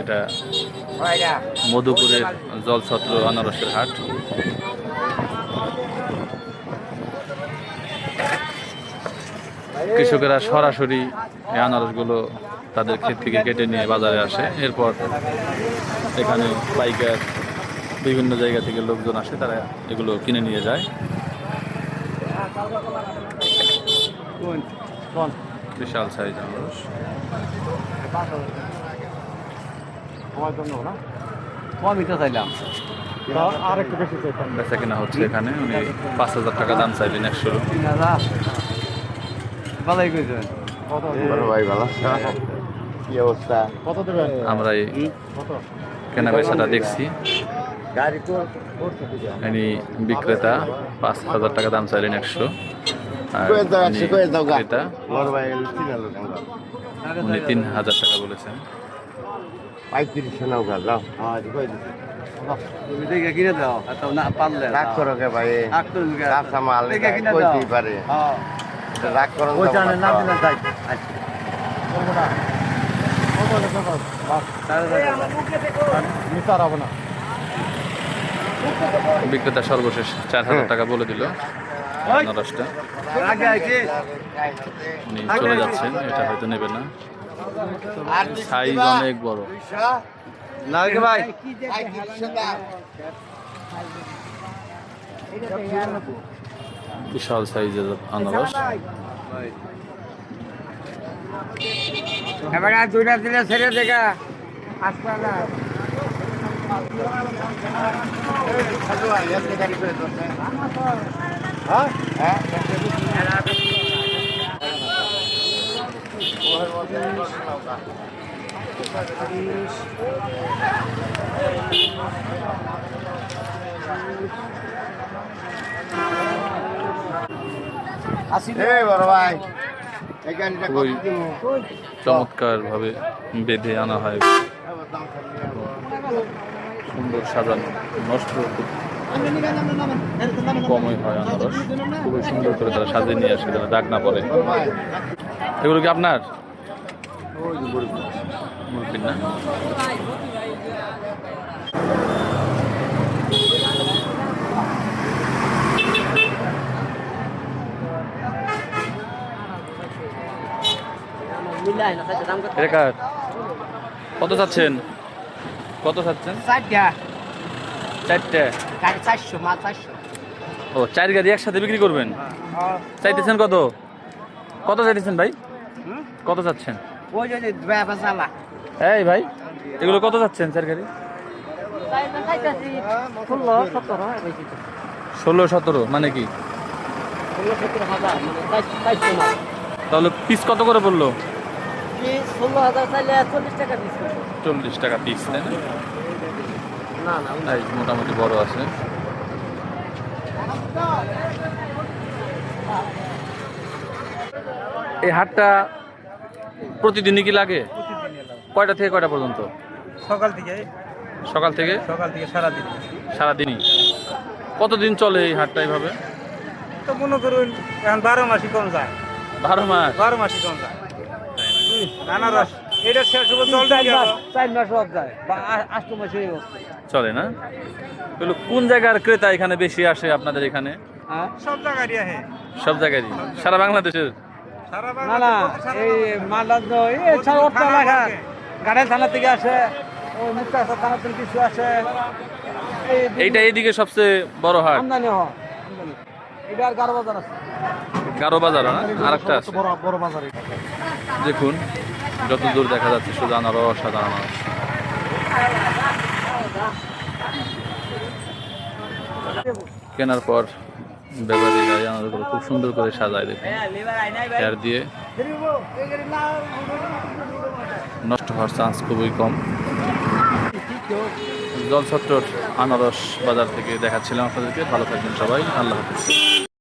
এটা মধুপুরের জলছত্র আনারসের হাট। কৃষকেরা সরাসরি এই আনারসগুলো তাদের ক্ষেত থেকে কেটে নিয়ে বাজারে আসে। এরপর এখানে পাইকার বিভিন্ন জায়গা থেকে লোকজন আসে তারা এগুলো কিনে নিয়ে যায়। বিশাল সাইজ আনারস। কমই তো চাইলাম। আর একটু বেশি চাইতাম। বেচা কেনা হচ্ছে এখানে উনি পাঁচ হাজার টাকা দাম চাইলেন একশো। তিন হাজার। ভালোই কইছেন। কত? ভাই ভালো কি অবস্থা? কত দেবেন? আমরা এই কেনা বেচাটা দেখছি। ইনি বিক্রেতা পাঁচ হাজার টাকা দাম চাইলেন একশো। ক্রেতা উনি তিন হাজার টাকা বলেছেন। পঁয়ত্রিশ নাও গা যাও। হ্যাঁ তুমি দেখে কিনে দাও। না পারলে রাগ করো কে ভাই মাল কইতেই পারে হ্যাঁ। রাগ করো না, না। বিক্রেতা সর্বশেষ চার হাজার টাকা বলে দিল। উনি চলে যাচ্ছেন এটা হয়তো নেবে না। সাইজ অনেক বড়। না কে ভাই। বিশাল সাইজের আনারস। এবারে দুইটা দিলে ছেড়ে দেখা আসপালা এই বড় ভাই এই গাড়িটা কত ওই দিমু? চমৎকার ভাবে বেঁধে আনা হয়। সুন্দর সাজানো নষ্ট খুব কমই হয় আনারস। খুবই সুন্দর করে তারা সাজিয়ে নিয়ে আসে যারা দাগ না পড়ে এগুলো কি আপনার? না কত চাচ্ছেন? কত চাচ্ছেন? চারটা। ও চার গাড়ি একসাথে বিক্রি করবেন? চাইতেছেন কত? কত চাইতেছেন ভাই? কত চাচ্ছেন ওই যে এই ভাই এগুলো কত চাচ্ছেন চার গাড়ি? ষোলো সতেরো মানে কি? মানে তাহলে পিস কত করে চাইলে চল্লিশ টাকা পিস চল্লিশ টাকা পিস তাই না? মোটামুটি বড় আছে। এই হাটটা প্রতিদিনই কি লাগে? কয়টা থেকে কয়টা পর্যন্ত? সকাল থেকে। সকাল থেকে? সকাল থেকে সারাদিন। সারাদিনই। কতদিন চলে এই হাটটা এইভাবে? তো মনে করুন এখন বারো মাসই কম যায়। বারো মাস? বারো মাসই কম যায়। আনারস এটা শেষ হবে জল চার মাস যায় বা আষ্ট মাস হয়ে চলে না? কোন জায়গার ক্রেতা এখানে বেশি আসে আপনাদের এখানে? হ্যাঁ? সব জায়গায় সব জায়গারই? সারা বাংলাদেশের? না না এই মালদা তো এই ছাড় অর্থ এলাকা। গাড়ি থানা থেকে আসে ওই থানা থেকে কিছু আসে। এইটা এইদিকে সবচেয়ে বড় হাট। আমদানি হয় এটা আর গারো বাজার আছে। গারো বাজার না? আরেকটা আছে। বড় বড় বাজারে দেখুন যত দূর দেখা যাচ্ছে শুধু আনারস অসাধারণ আনারস কেনার পর এই আনারসগুলো খুব সুন্দর করে সাজায় দেখুন। চেয়ার দিয়ে। নষ্ট হওয়ার চান্স খুবই কম। জলছত্রর আনারস বাজার থেকে দেখাচ্ছিলাম আপনাদেরকে। ভালো থাকবেন সবাই। আল্লাহ হাফিজ।